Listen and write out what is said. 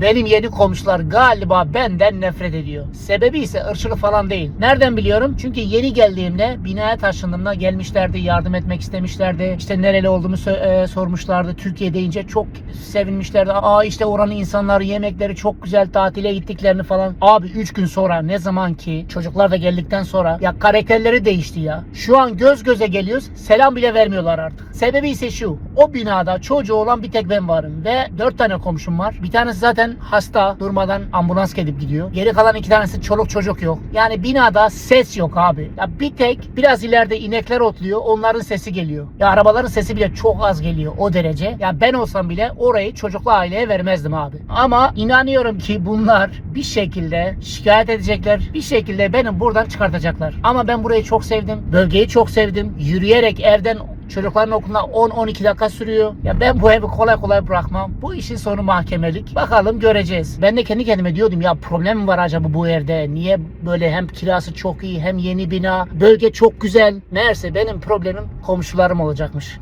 benim yeni komşular galiba benden nefret ediyor. Sebebi ise ırkçılık falan değil. Nereden biliyorum? Çünkü yeni geldiğimde binaya taşındığımda gelmişlerdi, yardım etmek istemişlerdi. İşte nereli olduğumu sö- e, sormuşlardı. Türkiye deyince çok sevinmişlerdi. Aa işte oranın insanları yemekleri çok güzel tatile gittiklerini falan. Abi 3 gün sonra ne zaman ki çocuklar da geldikten sonra ya karakterleri değişti ya. Şu an göz göze geliyoruz. Selam bile vermiyorlar artık. Sebebi ise şu. O binada çocuğu olan bir tek ben varım ve 4 tane komşum var. Bir tanesi zaten hasta durmadan ambulans gelip gidiyor. Geri kalan iki tanesi çoluk çocuk yok. Yani binada ses yok abi. Ya bir tek biraz ileride inekler otluyor. Onların sesi geliyor. Ya arabaların sesi bile çok az geliyor o derece. Ya ben olsam bile orayı çocuklu aileye vermezdim abi. Ama inanıyorum ki bunlar bir şekilde şikayet edecekler. Bir şekilde benim buradan çıkartacaklar. Ama ben burayı çok sevdim. Bölgeyi çok sevdim. Yürüyerek evden Çocukların okuluna 10-12 dakika sürüyor. Ya ben bu evi kolay kolay bırakmam. Bu işin sonu mahkemelik. Bakalım göreceğiz. Ben de kendi kendime diyordum ya problem mi var acaba bu evde? Niye böyle hem kirası çok iyi hem yeni bina. Bölge çok güzel. Meğerse benim problemim komşularım olacakmış.